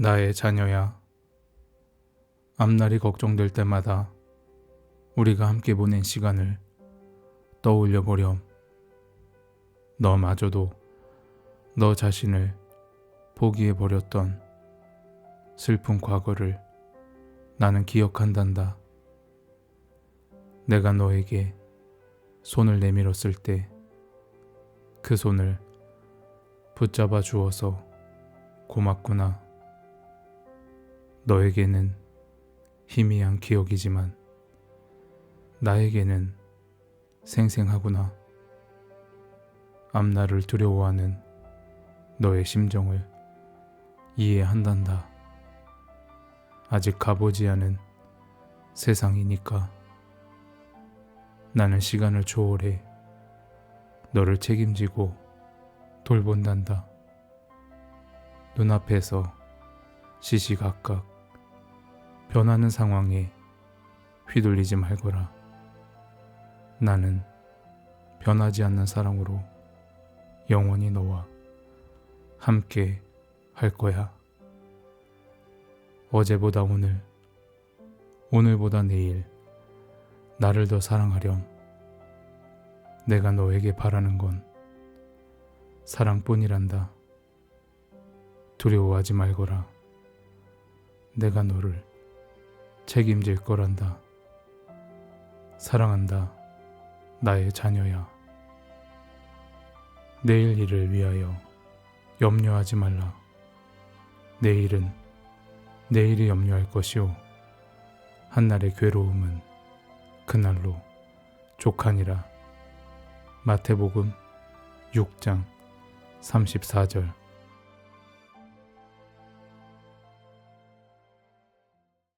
나의 자녀야. 앞날이 걱정될 때마다 우리가 함께 보낸 시간을 떠올려 보렴. 너마저도 너 자신을 포기해 버렸던 슬픈 과거를 나는 기억한단다. 내가 너에게 손을 내밀었을 때 그 손을 붙잡아 주어서 고맙구나. 너에게는 희미한 기억이지만 나에게는 생생하구나. 앞날을 두려워하는 너의 심정을 이해한단다. 아직 가보지 않은 세상이니까 나는 시간을 초월해 너를 책임지고 돌본단다. 눈앞에서 시시각각 변하는 상황에 휘둘리지 말거라. 나는 변하지 않는 사랑으로 영원히 너와 함께 할 거야. 어제보다 오늘, 오늘보다 내일, 나를 더 사랑하렴. 내가 너에게 바라는 건 사랑뿐이란다. 두려워하지 말거라. 내가 너를 책임질 거란다. 사랑한다. 나의 자녀야. 내일 일을 위하여 염려하지 말라. 내일은 내일이 염려할 것이오. 한날의 괴로움은 그날로 족하니라. 마태복음 6장 34절